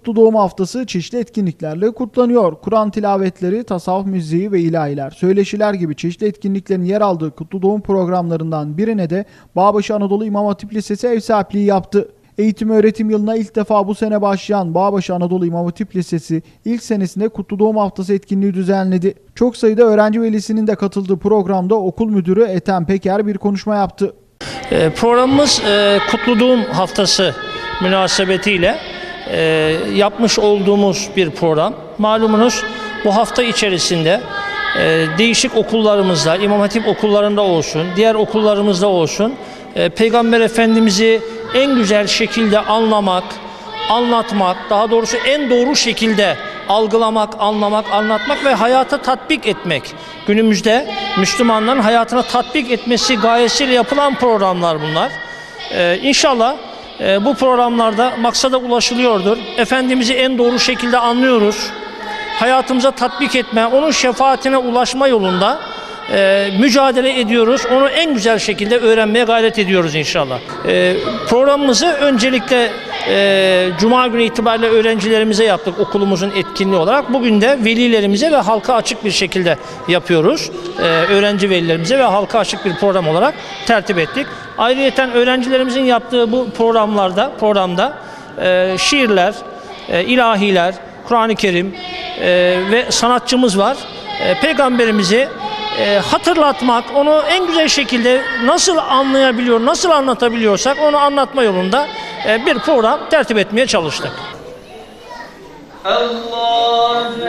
Kutlu Doğum Haftası çeşitli etkinliklerle kutlanıyor. Kur'an tilavetleri, tasavvuf müziği ve ilahiler, söyleşiler gibi çeşitli etkinliklerin yer aldığı Kutlu Doğum programlarından birine de Bağbaşı Anadolu İmam Hatip Lisesi ev sahipliği yaptı. Eğitim öğretim yılına ilk defa bu sene başlayan Bağbaşı Anadolu İmam Hatip Lisesi ilk senesinde Kutlu Doğum Haftası etkinliği düzenledi. Çok sayıda öğrenci velisinin de katıldığı programda okul müdürü Ethem Peker bir konuşma yaptı. E, Programımız e, Kutlu Doğum Haftası münasebetiyle e, yapmış olduğumuz bir program. Malumunuz bu hafta içerisinde e, değişik okullarımızda, İmam Hatip okullarında olsun, diğer okullarımızda olsun e, Peygamber Efendimiz'i en güzel şekilde anlamak, anlatmak, daha doğrusu en doğru şekilde algılamak, anlamak, anlatmak ve hayata tatbik etmek. Günümüzde Müslümanların hayatına tatbik etmesi gayesiyle yapılan programlar bunlar. Ee, inşallah e, bu programlarda maksada ulaşılıyordur. Efendimiz'i en doğru şekilde anlıyoruz. Hayatımıza tatbik etme, onun şefaatine ulaşma yolunda e, mücadele ediyoruz. Onu en güzel şekilde öğrenmeye gayret ediyoruz inşallah. E, programımızı öncelikle e, Cuma günü itibariyle öğrencilerimize yaptık okulumuzun etkinliği olarak. Bugün de velilerimize ve halka açık bir şekilde yapıyoruz. E, öğrenci velilerimize ve halka açık bir program olarak tertip ettik. Ayrıyeten öğrencilerimizin yaptığı bu programlarda, programda e, şiirler, e, ilahiler, Kur'an-ı Kerim e, ve sanatçımız var. Peygamberimizi hatırlatmak, onu en güzel şekilde nasıl anlayabiliyor, nasıl anlatabiliyorsak onu anlatma yolunda e, bir program tertip etmeye çalıştık. Allahu